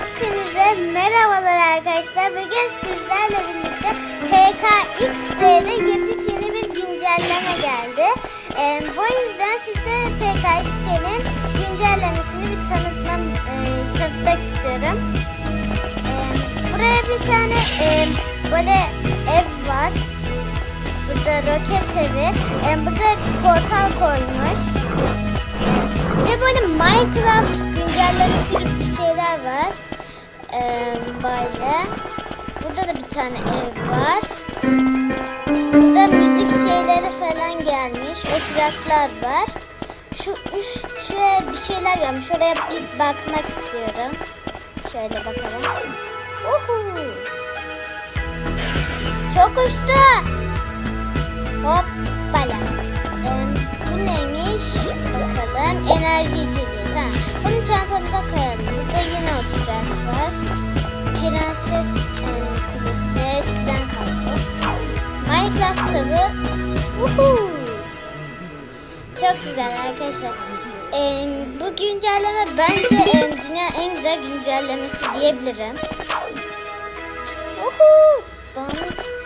Hepinize merhabalar arkadaşlar. Bugün sizlerle birlikte PKX'de yepyeni bir güncelleme geldi. Ee, bu yüzden size PKX'nin güncellemesini bir tanıtmam, e, tanıtmak istiyorum. Ee, buraya bir tane e, böyle ev var. Burada roket evi. Ee, burada portal koymuş. De böyle Minecraft güncellemesi gibi bir şeyler Ee, böyle. Burada da bir tane ev var. Burada müzik şeyleri falan gelmiş. Oturaklar var. Şu üç şuraya bir şeyler gelmiş. Oraya bir bakmak istiyorum. Şöyle bakalım. Uhu. Çok uçtu. Hoppala. Ee, bu neymiş? Bakalım. Enerji içeceği. Tamam. Bunu çantamıza koyalım. Burada yine Minecraft. Uhu. Çok güzel arkadaşlar. Ee, bu güncelleme bence e, dünya en güzel güncellemesi diyebilirim. Uhu. Donk.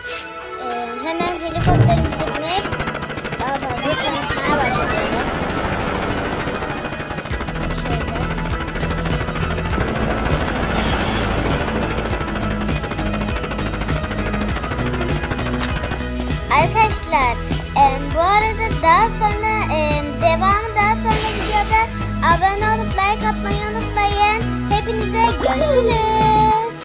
Arkadaşlar e, bu arada daha sonra e, devamı daha sonra videoda abone olup like atmayı unutmayın. Hepinize görüşürüz.